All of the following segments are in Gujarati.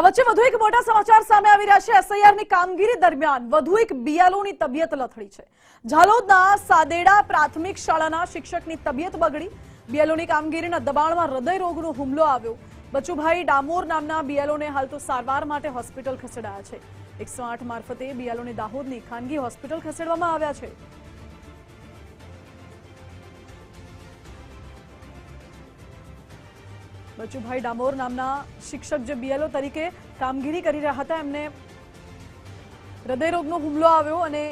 વચ્ચે વધુ એક મોટા સમાચાર સામે આવી રહ્યા છે. એસઆઈઆરની કામગીરી દરમિયાન વધુ એક બીએલઓની તબિયત લથડી છે. ઝાલોદના સાદેડા પ્રાથમિક શાળાના શિક્ષકની તબિયત બગડી. બીએલઓની કામગીરીના દબાણમાં હૃદય રોગનો હુમલો આવ્યો. બચુભાઈ ડામોર નામના બીએલઓને હાલ તો સારવાર માટે હોસ્પિટલ ખસેડાયા છે. એકસો આઠ મારફતે બીએલઓને દાહોદની ખાનગી હોસ્પિટલ ખસેડવામાં આવ્યા છે. બચુભાઈ ડામોર નામના શિક્ષક જે બીએલઓ તરીકે કામગીરી કરી રહ્યા હતા, એમને હૃદયરોગનો હુમલો આવ્યો અને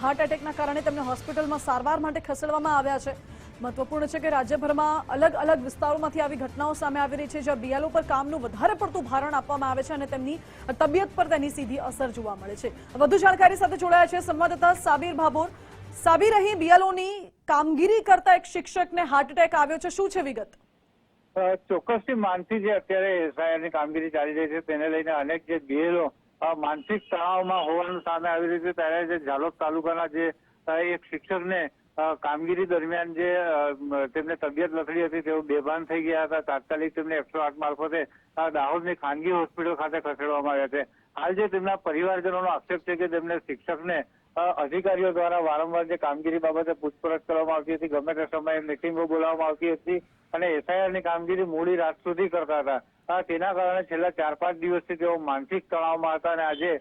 હાર્ટ એટેકના કારણે તેમને હોસ્પિટલમાં સારવાર માટે ખસેડવામાં આવ્યા છે. મહત્વપૂર્ણ છે કે રાજ્યભરમાં અલગ અલગ વિસ્તારોમાંથી આવી ઘટનાઓ સામે આવી રહી છે, જ્યાં બીએલઓ પર કામનું વધારે પડતું ભારણ આપવામાં આવે છે અને તેમની તબિયત પર તેની સીધી અસર જોવા મળે છે. વધુ જાણકારી સાથે જોડાયા છે સંવાદદાતા સાબિર ભાભોર. સાબિર, અહીં બીએલઓની કામગીરી કરતા એક શિક્ષકને હાર્ટ એટેક આવ્યો છે. શું છે વિગત? ચોક્કસથી માનસી જે અત્યારે એસઆઈઆરની કામગીરી ચાલી રહી છે, તેને લઈને અનેક જે બીએલઓ માનસિક તણાવમાં હોવાનું સામે આવી રહ્યું છે. ત્યારે જે ઝાલોદ તાલુકાના જે એક શિક્ષકને કામગીરી દરમિયાન જે તેમને તબિયત લથડી હતી, તેઓ બેભાન થઈ ગયા હતા. તાત્કાલિક તેમને એકસો આઠ મારફતે દાહોદની ખાનગી હોસ્પિટલ ખાતે ખસેડવામાં આવ્યા છે. હાલ જે તેમના પરિવારજનોનો આક્ષેપ છે કે તેમને શિક્ષકને અધિકારીઓ દ્વારા વારંવાર જે કામગીરી બાબતે પૂછપરછ કરવામાં આવતી હતી, ગમે તે સમયે મિટિંગો બોલાવવામાં આવતી હતી અને એફઆઈઆરની કામગીરી મોડી રાત સુધી કરતા હતા. તેના કારણે છેલ્લા ચાર પાંચ દિવસથી તેઓ માનસિક તણાવમાં હતા અને આજે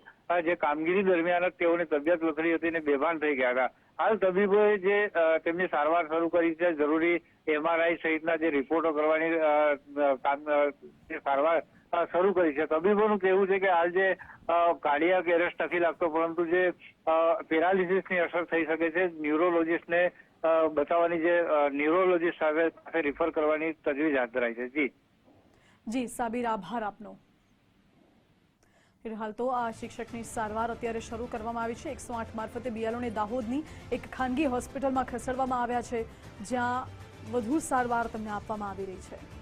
જે કામગીરી દરમિયાન તેઓની તબિયત લથડી હતી અને બેભાન થઈ ગયા હતા. હાલ તબીબોએ જે તેમની સારવાર શરૂ કરી છે, જરૂરી એમઆરઆઈ સહિતના જે રિપોર્ટો કરવાની સારવાર શરૂ કરી છે. તબીબોનું કહેવું છે કે હાલ જે કાર્ડિયાક એરેસ્ટ નથી લાગતો, પરંતુ જે પેરાલિસિસની અસર થઈ શકે છે, ન્યુરોલોજીસ્ટને બતાવવાની જે ન્યુરોલોજીસ્ટ સાથે સાથે રિફર કરવાની તજવીજ હાથ ધરાઈ છે. જી. જી, સાબિર, આભાર આપનો. ફિલહાલ તો આ શિક્ષકની સારવાર અત્યારે શરૂ કરવામાં આવી છે. એકસો આઠ મારફતે બિયાલોને દાહોદની એક ખાનગી હોસ્પિટલમાં ખસેડવામાં આવ્યા છે, જ્યાં વધુ સારવાર તમને આપવામાં આવી રહી છે.